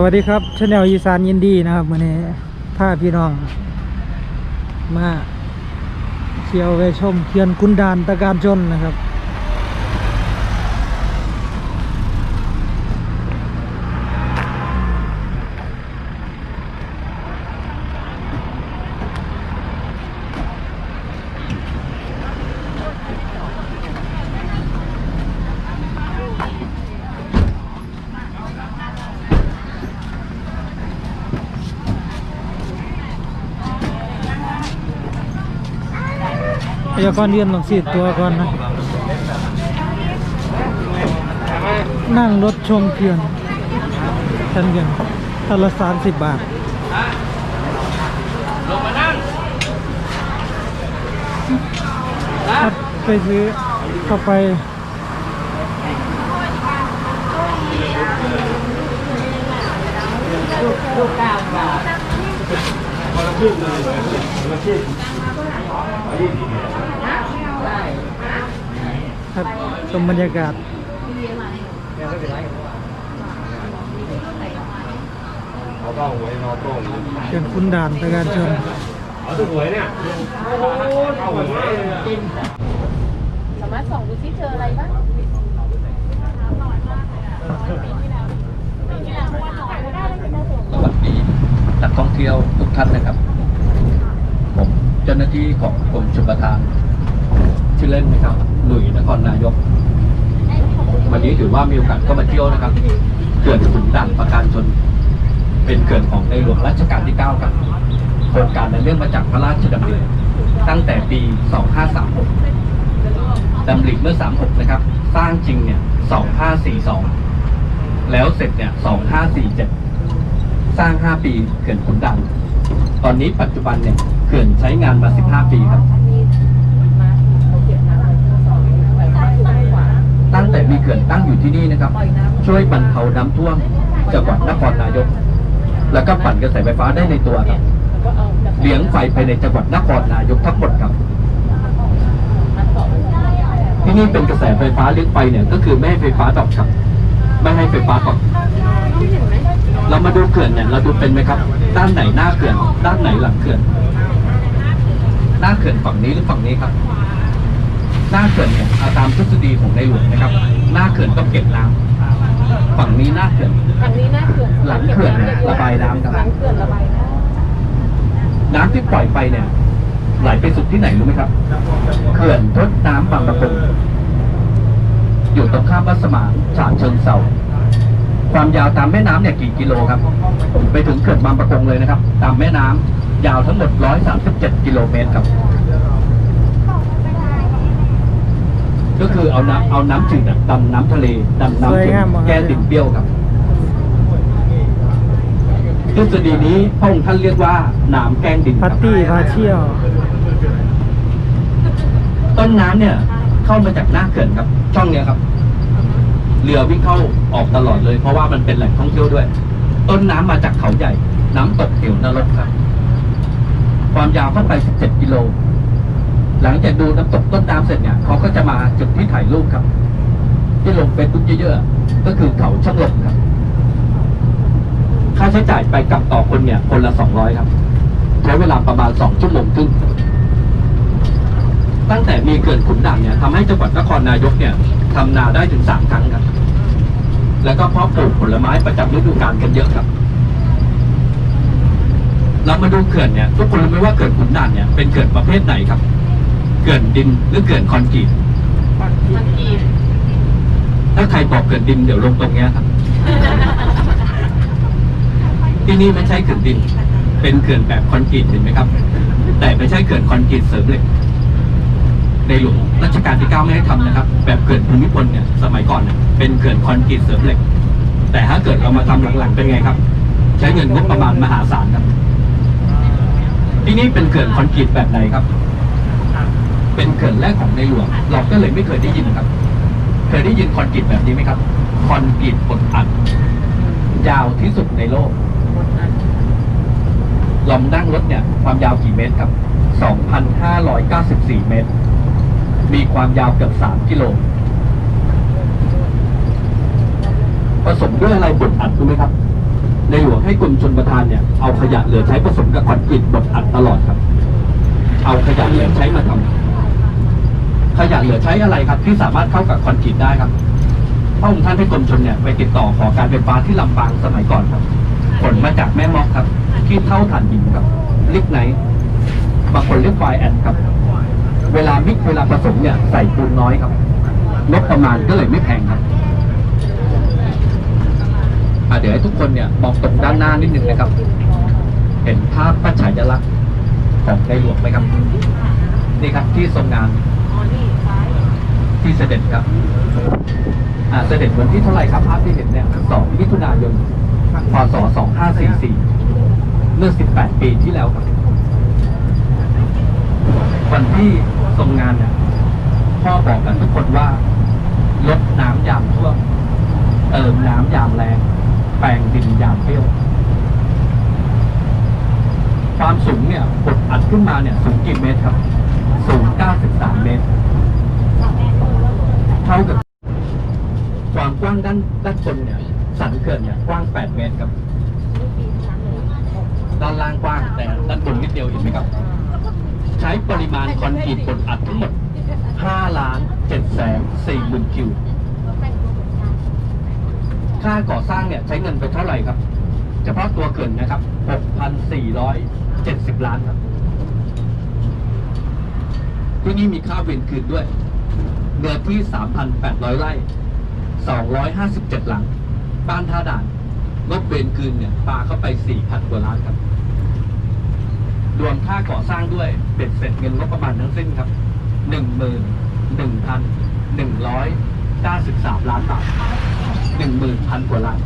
สวัสดีครับชาแนลอีสานยินดีนะครับวันนี้พาพี่น้อง มาเที่ยวไปชมเขื่อนกุนดานตะการชนนะครับ พยากรณ์เรียนลองสีตัวก่อนนะ นั่งรถชมเขื่อนชั้นเขื่อนทันละสามสิบบาทลงมานั่งครับไปซื้อเข้าไปครับชมบรรยากาศ เอาต้องหวยนอต้มเขื่อนคุณด่านตะการชนเอาตัวหวยเนี่ยเอาหวยสามารถส่องดูซิเจออะไรบ้างสวัสดีนักท่องเที่ยวทุกท่านนะครับ ผมเจ้าหน้าที่ของกรมชลประทานชื่อเล่นนะครับ หลุยนครนายก วันนี้ถือว่ามีโอกาสเข้ามาเที่ยวนะครับเขื่อนขุนด่านประการชน เป็นเขื่อนของในหลวงรัชกาลที่ 9 ครับโครงการนั้นเรื่องมาจากพระราชดำริตั้งแต่ปี 2536ดำริเมื่อ 36 นะครับ สร้างจริงเนี่ย 2542 แล้วเสร็จเนี่ย 2547 สร้าง 5 ปีเขื่อนขุนด่านตอนนี้ปัจจุบันเนี่ยเขื่อนใช้งานมา 15 ปีครับ ตั้ งแต่มีเขื่อนตั้งอยู่ที่นี่นะครับ ช่วยบรรเทาน้ำท่วมจังหวัดนครนายก แล้วก็ปั่นกระแสไฟฟ้าได้ในตัวครับเลี้ยงไฟภายในจังหวัดนครนายกทั้งหมดครับ ที่นี่เป็นกระแสไฟฟ้าเลี้ยงไฟเนี่ยก็คือไม่ให้ไฟฟ้าตกครับ ไม่ให้ไฟฟ้าตกเรามาดูเขื่อนเนี่ยเราดูเป็นไหมครับ ด้านไหนหน้าเขื่อน ด้านไหนหลังเขื่อน หน้าเขื่อนฝั่งนี้หรือฝั่งนี้ครับ หน้าเขื่อนเนี่ยเอาตามทฤษฎีของในหลวงนะครับ หน้าเขื่อนต้องเก็บน้ำฝั่งนี้หน้าเขื่อนทางนี้หน้าเขื่อนหลังเขื่อนเนี่ยระบายน้ำครับหลังเขื่อนระบายน้น้ำที่ปล่อยไปเนี่ยไหลไปสุดที่ไหนรู้ไหมครับเขื่อนทดน้ำบางประกงอยู่ตรงข้ามวัดสมานฉะเชิงเซาความยาวตามแม่น้ำเนี่ยกี่กิโลครับไปถึงเขื่อนบางประกงเลยนะครับ ตามแม่น้ำยาวทั้งหมด 137 กิโลเมตรครับ ก็คือเอาน้ำเอาน้ำจืดอะดำน้ำทะเลดำน้ำสวยจืดงามมากแก้ดินเบี้ยวครับทฤษฎีนี้พระองค์ท่านเรียกว่าหนามแกล้งดินคพัรัตบตี้พาเที่ยว ต้นน้ำเนี่ย เข้ามาจากหน้าเขื่อนครับ ช่องเนี้ยครับ เรือวิ่งเข้าออกตลอดเลย เพราะว่ามันเป็นแหล่งท่องเที่ยวด้วย ต้นน้ำมาจากเขาใหญ่ น้ำตกเหวนรกครับ ความยาวเข้าไป 17 กิโล หลังจากดูน้ำตกต้นน้ำเสร็จเนี่ยเขาก็จะมาจุดที่ถ่ายรูปครับ ที่ลงเฟซบุ๊กเยอะๆก็คือเขาช่างลมครับ ค่าใช้จ่ายไปกลับต่อคนเนี่ย คนละ200ครับ ใช้เวลาประมาณ2ชั่วโมงครึ่งตั้งแต่มีเขื่อนขุนด่านเนี่ยทำให้จังหวัดนครนายกเนี่ยทำนาได้ถึงสามครั้งครับ แล้วก็เพาะปลูกผลไม้ประจำฤดูกาลกันเยอะครับเรามาดูเขื่อนเนี่ยทุกคนรู้ไหมว่าเขื่อนขุนด่านเนี่ยเป็นเขื่อนประเภทไหนครับ เขื่อนดินหรือเขื่อนคอนกรีตำมันกีบถ้าใครบอกเขื่อนดินเดี๋ยวลงตรงเนี้ยครับ ที่นี่ไม่ใช่เขื่อนดิน เป็นเขื่อนแบบคอนกรีตเห็นไหมครับ แต่ไม่ใช่เขื่อนคอนกรีตเสริมเหล็กในหลวงรัชกาลที่ 9 ไม่ให้ทำนะครับ แบบเขื่อนภูมิพลเนี่ยสมัยก่อนเนี่ยเป็นเขื่อนคอนกรีตเสริมเหล็ก แต่ถ้าเกิดเรามาทำหลังๆเป็นไงครับ ใช้เงินงบประมาณมหาศาลครับ ที่นี่เป็นเขื่อนคอนกรีตแบบไหนครับ เป็นเขื่อนแรกของในหลวง เราก็เลยไม่เคยได้ยินครับ เคยได้ยินคอนกรีตแบบนี้ไหมครับ คอนกรีตบดอัด ยาวที่สุดในโลกลองนั่งรถเนี่ย ความยาวกี่เมตรครับ 2,594 เมตร มีความยาวเกือบ 3 กิโล ผสมด้วยอะไรบดอัดรู้ไหมครับ ในหลวงให้กรมชนประทานเนี่ย เอาขยะเหลือใช้ผสมกับคอนกรีตบดอัดตลอดครับ เอาขยะเหลือใช้มาทำ ขยะเหลือใช้อะไรครับ ที่สามารถเข้ากับคอนกรีตได้ครับพระองค์ท่านให้กรมชนเนี่ยไปติดต่อขอการไฟฟ้าที่ลำปางสมัยก่อนครับผลมาจากแม่มอกครับ ที่เท่าถ่านหินครับลิกไนบางคนเรียกไฟแอนครับ เวลามิกเวลาผสมเนี่ยใส่ปูนน้อยครับงบประมาณก็เลยไม่แพงครับอะเดี๋ยวให้ทุกคนเนี่ยมองตรงด้านหน้านิดนึงนะครับ เห็นภาพพระฉายาลักษณ์ของในหลวงไหมครับ นี่ครับที่ทรงงาน ที่เสด็จครับอ่าเสด็จวันที่เท่าไหร่ครับภาพที่เห็นเนี่ยสองมิถุนายนพศสองห้าสี่สี่เมื่อสิบแปดปีที่แล้วครับ วันที่ทรงงานเนี่ยพ่อบอกกันทุกคนว่าลดน้ำยามท่วมเติมน้ำยามแรง แปลงดินยามเปรี้ยว ความสูงเนี่ยกดอัดขึ้นมาเนี่ย สูงกี่เมตรครับ สูง 93 เมตร เท่ากับความกว้างด้านด้านบนเนี่ยสันเขื่อนเนี่ยกว้าง 8 เมตรครับ ด้านล่างกว้างแต่ด้านบนนิดเดียวเห็นไหมครับ ใช้ปริมาณคอนกรีตกดอัดทั้งหมด 5 ล้าน7แสน4หมื่นคิว ค่าก่อสร้างเนี่ยใช้เงินไปเท่าไหร่ครับ เฉพาะตัวเขื่อนนะครับ 6,470 ล้านครับที่นี่มีค่าเวรคืนด้วย เนื้อที่ 3,800 ไร่ 257 หลัง บ้านท่าด่านงบเวรคืนเนี่ยปาเข้าไป 4,000 กว่าล้านครับ รวมค่าก่อสร้างด้วยเบ็ดเสร็จเงินงบประมาณทั้งสิ้นครับ 11,193 ล้านบาท10,000 กว่าล้าน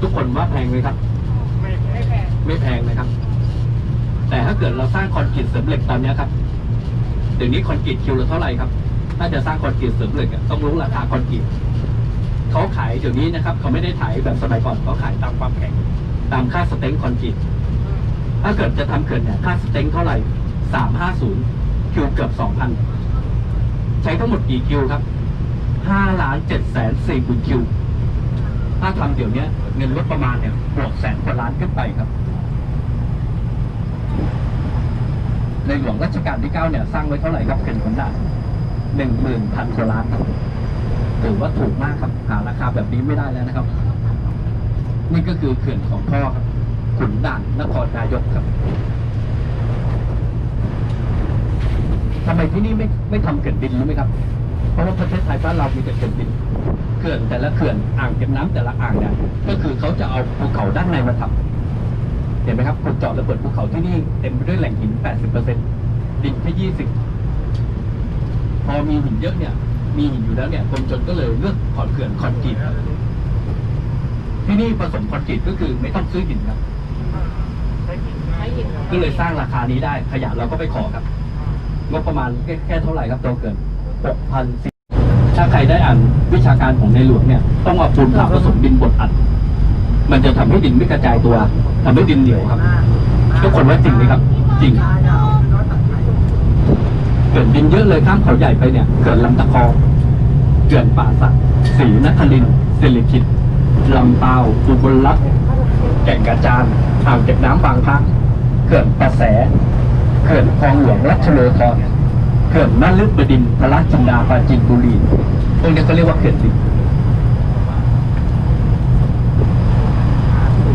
ทุกคนว่าแพงไหมครับ ไม่แพง ไม่แพงนะครับ แต่ถ้าเกิดเราสร้างคอนกรีตเสริมเหล็กตอนเนี้ยครับ เดี๋ยวนี้คอนกรีตคิวละเท่าไหร่ครับถ้าจะสร้างคอนกรีตเสริมเหล็กอะต้องรู้ราคาคอนกรีตเขาขายเดี๋ยวนี้นะครับ เขาไม่ได้ขายแบบสมัยก่อนเขาขายตามความแข็งตามค่าสเต็งคอนกรีตถ้าเกิดจะทำเขื่อนเนี่ยค่าสเต็งเท่าไหร่สามห้าศูนย์คิวเกือบสองพันใช้ทั้งหมดกี่คิวครับห้าล้านเจ็ดแสนสี่หมื่นคิว ถ้าทำเดี๋ยวเนี้ยเงินลดประมาณเนี่ยบวกแสนกว่าล้านขึ้นไปครับ ในหลวงรัชกาลที่เก้าเนี่ย สร้างไว้เท่าไหร่ครับเขื่อนขุนด่านหนึ่งหมื่นพันกว่าล้านครับถือว่าถูกมากครับ หาราคาแบบนี้ไม่ได้แล้วนะครับ นี่ก็คือเขื่อนของพ่อครับ ขุนด่านนครนายกครับทำไมที่นี่ไม่ไม่ทำเขื่อนดินรู้ไหมครับ เพราะว่าประเทศไทยบ้านเรามีแต่เขื่อนดิน เขื่อนแต่ละเขื่อนอ่างเก็บน้ำแต่ละอ่างเนี่ยก็คือเขาจะเอาภูเขาด้านในมาทำ เห็นไหมครับขุดเจาะระเบิดภูเขาที่นี่เต็มไปด้วยแหล่งหิน 80%ดินแค่20 พอมีหินเยอะเนี่ย มีหินอยู่แล้วเนี่ยกรมชนก็เลยเลือกขอนเขื่อนคอนกรีตที่นี่ผสมคอนกรีตก็คือไม่ต้องซื้อหินครับก็เลยสร้างราคานี้ได้ขยะเราก็ไปขอครับงบประมาณแค่แค่เท่าไหร่ครับตัวเกิน6,000ถ้าใครได้อ่านวิชาการของในหลวงเนี่ย ต้องเอาปูนขาวผสมดินบดอัด มันจะทำให้ดินไม่กระจายตัวทำให้ดินเหนียวครับทุกคนว่าจริงไหมครับ จริงเกิดดินเยอะเลยข้ามเขาใหญ่ไปเนี่ย เกิดลำตะคองเกิดป่าสักศรีนครินทร์สิริคิดลำเปาอุบลรักษ์แก่งกระจานอ่างเก็บน้ำบางพระเกิดประแสเขื่อนคลองหลวงรัชโลธรเขื่อนน่านลึกบดินพระราชจินดาปราจีนบุรีพวกนี้ก็เรียกว่าเขื่อนดิน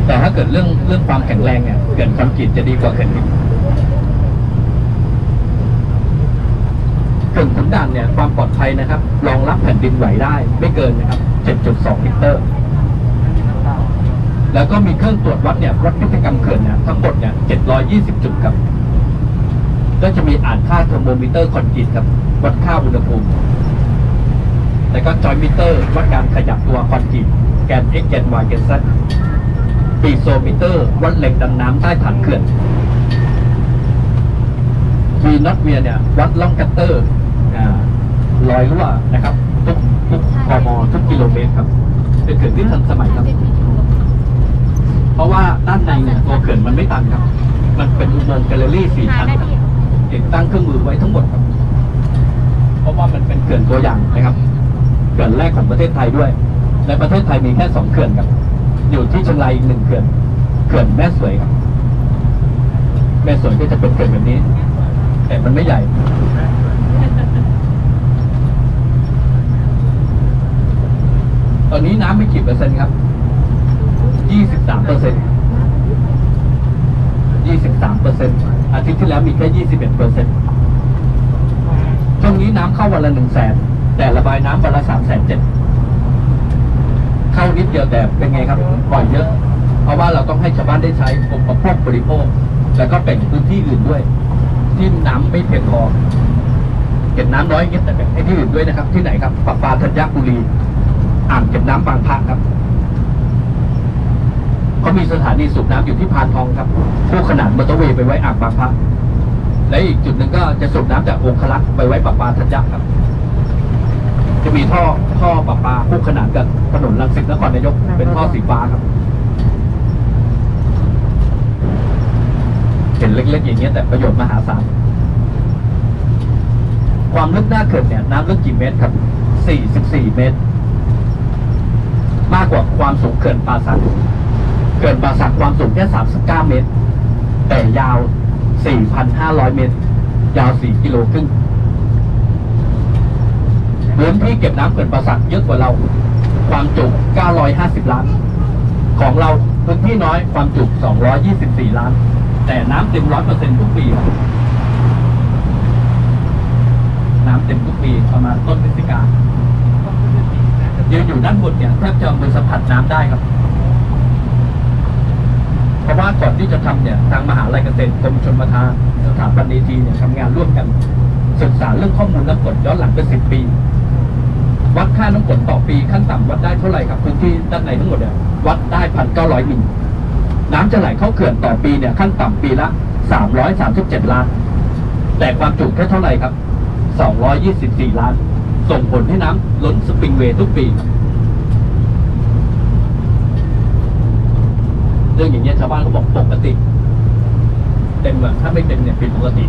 แต่ถ้าเกิดเรื่องเรื่องความแข็งแรงเนี่ยเขื่อนคอนกรีตจะดีกว่าเขื่อนดินเขื่อนขุนด่านเนี่ยความปลอดภัยนะครับรองรับแผ่นดินไหวได้ ไม่เกินนะครับ 7.2ลิตรแล้วก็มีเครื่องตรวจวัดเนี่ยวัดพฤติกรรมเขื่อนเนี่ยทั้งหมดเนี่ย720 จุดครับ ก็จะมีอ่านค่าเทอร์โมมิเตอร์คอนกรีตครับ วัดค่าอุณหภูมิ แล้วก็จอยมิเตอร์วัดการขยับตัวคอนกรีตแกน x แกน y แกน z ปีโซมิเตอร์ วัดแหล่งดำน้ำใต้ฐานเขื่อนวีน็อตเวียเนี่ยวัดล่องกัตเตอร์อ่ารอยรั่วนะครับ ทุกทุกกมทุกกิโลเมตรครับ เป็นเขื่อนที่ทันสมัยครับ เพราะว่าด้านในเนี่ยตัวเขื่อนมันไม่ตันครับ มันเป็นอุโมงค์แกลเลอรี่สี่ชั้นครับติดตั้งเครื่องมือไว้ทั้งหมดครับ เพราะว่ามันเป็นเขื่อนตัวอย่างนะครับ เขื่อนแรกของประเทศไทยด้วยในประเทศไทยมีแค่สองเขื่อนครับ อยู่ที่เชียงรายอีกหนึ่งเขื่อนเขื่อนแม่สวยครับ แม่สวยก็จะเป็นเขื่อนแบบนี้ แต่มันไม่ใหญ่ตอนนี้น้ำไม่กี่เปอร์เซ็นต์ครับ ยี่สิบสามเปอร์เซ็นต์ยี่สิบสามเปอร์เซ็นต์อาทิตย์ที่แล้วมีแค่ยี่สิบเอ็ดเปอร์เซ็นต์ช่วงนี้น้ำเข้าวันละหนึ่งแสน แต่ระบายน้ำวันละสามแสนเจ็ด เข้านิดเดียวแต่เป็นไงครับปล่อยเยอะ เพราะว่าเราต้องให้ชาวบ้านได้ใช้อุปโภคบริโภค แล้วก็แบ่งพื้นที่อื่นด้วย ที่น้ำไม่เพียงพอเก็บน้ำน้อยเงี้ยแต่แบ่งให้ที่อื่นด้วยนะครับ ที่ไหนครับปลาปลาธัญบุรีอ่างเก็บน้ำบางพระครับเขามีสถานีสูบน้ำอยู่ที่พานทองครับคู่ขนานมอเตอร์เวย์ไปไว้อ่างบางพระและอีกจุดหนึ่งก็จะสูบน้ำจากองคลักษ์ไปไว้ปลาปลาธัญครับ จะมีท่อท่อปลาปลาคู่ขนานกับถนนรังสิตนครนายกเป็นท่อสีฟ้าครับ เห็นเล็กๆอย่างเงี้ยแต่ประโยชน์มหาศาลความลึกหน้าเขื่อนเนี่ยน้ำลึกกี่เมตรครับ 44 เมตร มากกว่าความสูงเขื่อนป่าสักเขื่อนป่าสักความสูงแค่ 39 เมตร แต่ยาว 4,500 เมตร ยาว 4 กิโลครึ่ง พื้นที่เก็บน้ำเขื่อนป่าสักเยอะกว่าเรา ความจุ 950 ล้าน ของเราพื้นที่น้อยความจุ 224 ล้าน แต่น้ำเต็ม100%ทุกปีครับน้ำเต็มทุกปีประมาณต้นพฤศจิกายืนอยู่ด้านบนเนี่ยแทบจะมือสัมผัสน้ำได้ครับเพราะว่าก่อนที่จะทำเนี่ยทางมหาลัยเกษตรกรมชลประทานสถาบันดีทีเนี่ยทำงานร่วมกัน ศึกษาเรื่องข้อมูลน้ำฝนย้อนหลังเป็นสิบปี วัดค่าน้ำฝนต่อปีขั้นต่ำวัดได้เท่าไหร่ครับพื้นที่ด้านในทั้งหมดเนี่ยวัดได้พันเก้าร้อยมิลน้ำจะไหลเข้าเขื่อนต่อปีเนี่ยขั้นต่ำปีละสามร้อยสามสิบเจ็ดล้าน แต่ความจุแค่เท่าไหร่ครับสองร้อยยี่สิบสี่ล้าน ส่งผลให้น้ำล้นสปริงเวย์ทุกปีเรื่องอย่างเงี้ยชาวบ้านเขาบอกปกติ เต็มอะถ้าไม่เต็มเนี่ยผิดปกติ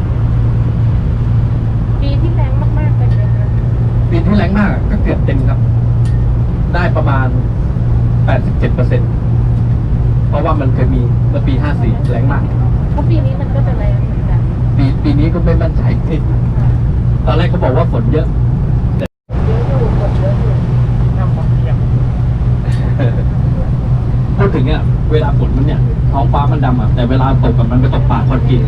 ปีที่แรงมากๆเลยนะคะ ปีที่แรงมากก็เกือบเต็มครับ ได้ประมาณ 87เปอร์เซ็นเพราะว่ามันเคยมีเมื่อปี 54 แรงมาก เพราะปีนี้มันก็จะแรงเหมือนกันปีปีนี้ก็ไม่มั่นใจตอนแรกเขาบอกว่าฝนเยอะ เยอะอยู่กดเยอะอยู่ทำความเพียรพูดถึงเนี่ยเวลาฝนมันเนี่ยท้องฟ้ามันดำอะแต่เวลาตกกับมันไปตกป่าคอนกรีต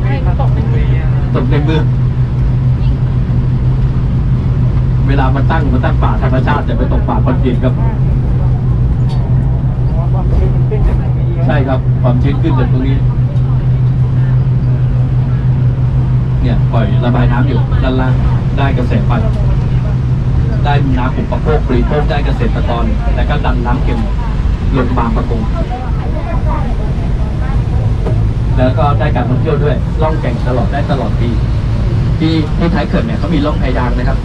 ใช่ตกเป็นปีตกในเมือง เวลามันตั้งมันตั้งป่าธรรมชาติแต่ไปตกป่าคอนกรีตครับ ใช่ครับความชื้นขึ้นจากตรงนี้ เนี่ยปล่อยระบายน้ำอยู่ด้านล่างได้กระแสไฟได้น้ำอุปโภคบริโภคได้เกษตรกร และก็ดันน้ำเค็มลงบางประกงแล้วก็ได้การท่องเที่ยวด้วยล่องแก่งตลอดได้ตลอดปี ที่ที่ท้ายเขื่อนเนี่ยเขามีล่องแพยางนะครับ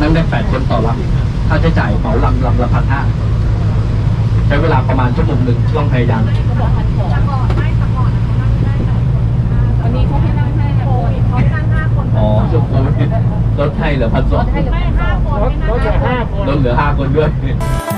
นั่งได้แปดคนต่อลำค่าใช้จ่ายเหมาลำลำละพันห้าใช้เวลาประมาณชั่วโมงหนึ่งล่องพายางเขาบอกพันสองวันนี้เขาให้นั่งให้โควิดเขาให้นั่งห้าคนอ๋อช่วงโควิดลดให้เหลือพันสองให้เหลือห้าคนรถรถเหลือห้าคนลดเหลือห้าคนด้วยใ